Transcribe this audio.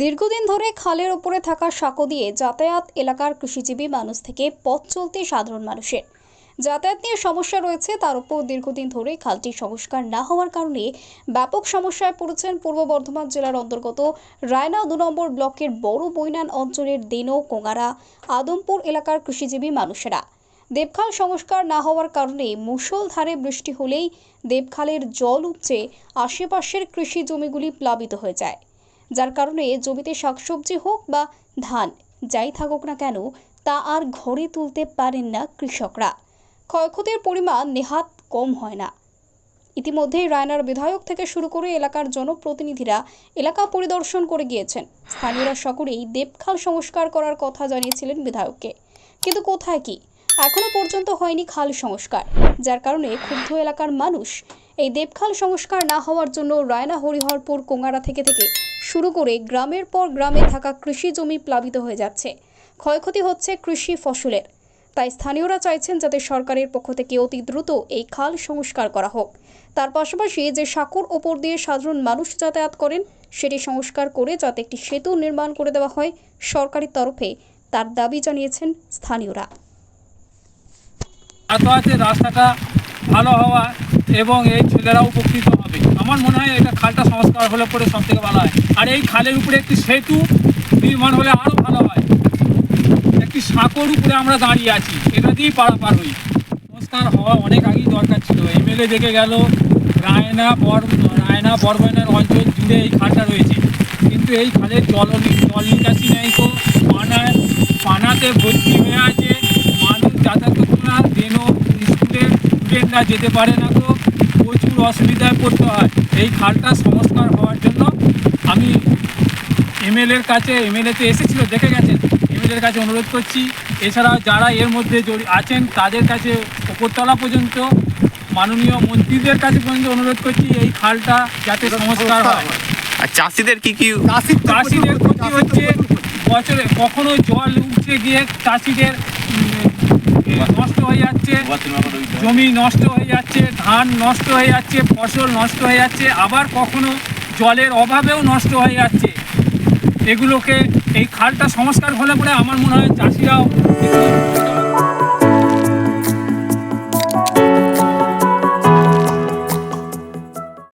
দীর্ঘদিন ধরে খালের ওপরে থাকা সাঁকো দিয়ে যাতায়াত এলাকার কৃষিজীবী মানুষ থেকে পথ চলতে সাধারণ মানুষের। যাতায়াত নিয়ে সমস্যা রয়েছে, তার উপর দীর্ঘদিন ধরে খালটি সংস্কার না হওয়ার কারণে ব্যাপক সমস্যায় পড়েছেন পূর্ব বর্ধমান জেলার অন্তর্গত রায়না দু নম্বর ব্লকের বড় বৈনান অঞ্চলের দেনো, কোঙারা, আদমপুর এলাকার কৃষিজীবী মানুষেরা। দেবখাল সংস্কার না হওয়ার কারণে মুষলধারে বৃষ্টি হলেই দেবখালের জল উপচে আশেপাশের কৃষি জমিগুলি প্লাবিত হয়ে যায়। যার কারণে জমিতে শাকসবজি হোক বা ধান, যাই থাকুক না কেন, তা আর ঘরে তুলতে পারেন না কৃষকরা। ক্ষয়ক্ষতির পরিমাণ নেহাত কম হয় না। ইতিমধ্যেই রায়নার বিধায়ক থেকে শুরু করে এলাকার জনপ্রতিনিধিরা এলাকা পরিদর্শন করে গিয়েছেন। স্থানীয়রা সকলেই দেবখাল সংস্কার করার কথা জানিয়েছিলেন বিধায়ককে। কিন্তু কোথায় কি? এখনও পর্যন্ত হয়নি খাল সংস্কার, যার কারণে ক্ষুব্ধ এলাকার মানুষ এই দেবখাল সংস্কার না হওয়ার জন্য রায়না হরিহরপুর, কোঙারা থেকে থেকে শুরু করে গ্রামের পর গ্রামে থাকা কৃষি জমি প্লাবিত হয়ে যাচ্ছে। ক্ষয়ক্ষতি হচ্ছে কৃষি ফসলের। তাই স্থানীয়রা চাইছেন যাতে সরকারের পক্ষ থেকে অতি দ্রুত এই খাল সংস্কার করা হোক। তার পাশাপাশি যে সাঁকোর ওপর দিয়ে সাধারণ মানুষ যাতায়াত করেন, সেটি সংস্কার করে যাতে একটি সেতু নির্মাণ করে দেওয়া হয় সরকারি তরফে, তার দাবি জানিয়েছেন স্থানীয়রা। রাস্তাটা ভালো হওয়া এবং এই ছেলেরা উপকৃত হবে। আমার মনে হয় এটা খালটা সংস্কার হলে পরে সব থেকে ভালো হয়। আর এই খালের উপরে একটি সেতু নির্মাণ হলে আরও ভালো হয়। একটি সাঁকোর উপরে আমরা দাঁড়িয়ে আছি। এটা দিয়েই পারাপার হই। সংস্কার হওয়া অনেক আগেই দরকার ছিল। এমএলএ দেখে গেল, রায়না বর, রায়না বরবনের অঞ্চল জুড়ে এই খালটা রয়েছে। কিন্তু এই খালের জল জল নিকাশি নেই তো। পানায়, পানাতে ভর্তি হয়ে আছে মানুষ যাতায়াত করতে না দেনো স্কুলের স্টুডেন্টরা যেতে পারে না তো প্রচুর অসুবিধায় পড়তে হয়। এই খালটা সংস্কার হওয়ার জন্য আমি এমএলএর কাছে এমএলএতে এসেছিল দেখে গেছেন। এমএলএর কাছে অনুরোধ করছি। এছাড়া যারা এর মধ্যে জড়ি আছেন তাদের কাছে উপরতলা পর্যন্ত মাননীয় মন্ত্রীদের কাছে পর্যন্ত অনুরোধ করছি এই খালটা যাতে সংস্কার হয়। আর চাষিদের কি কি চাষিদের ক্ষতি হচ্ছে বছরে কখনো জল উঠছে গিয়ে চাষিদের নষ্ট হয়ে যাচ্ছে, জমি নষ্ট হয়ে যাচ্ছে, ধান নষ্ট হয়ে যাচ্ছে, ফসল নষ্ট হয়ে যাচ্ছে, আবার কখনো জলের অভাবেও নষ্ট হয়ে যাচ্ছে। এগুলোকে এই খালটা সংস্কার হলে পরে আমার মনে হয় চাষিরাও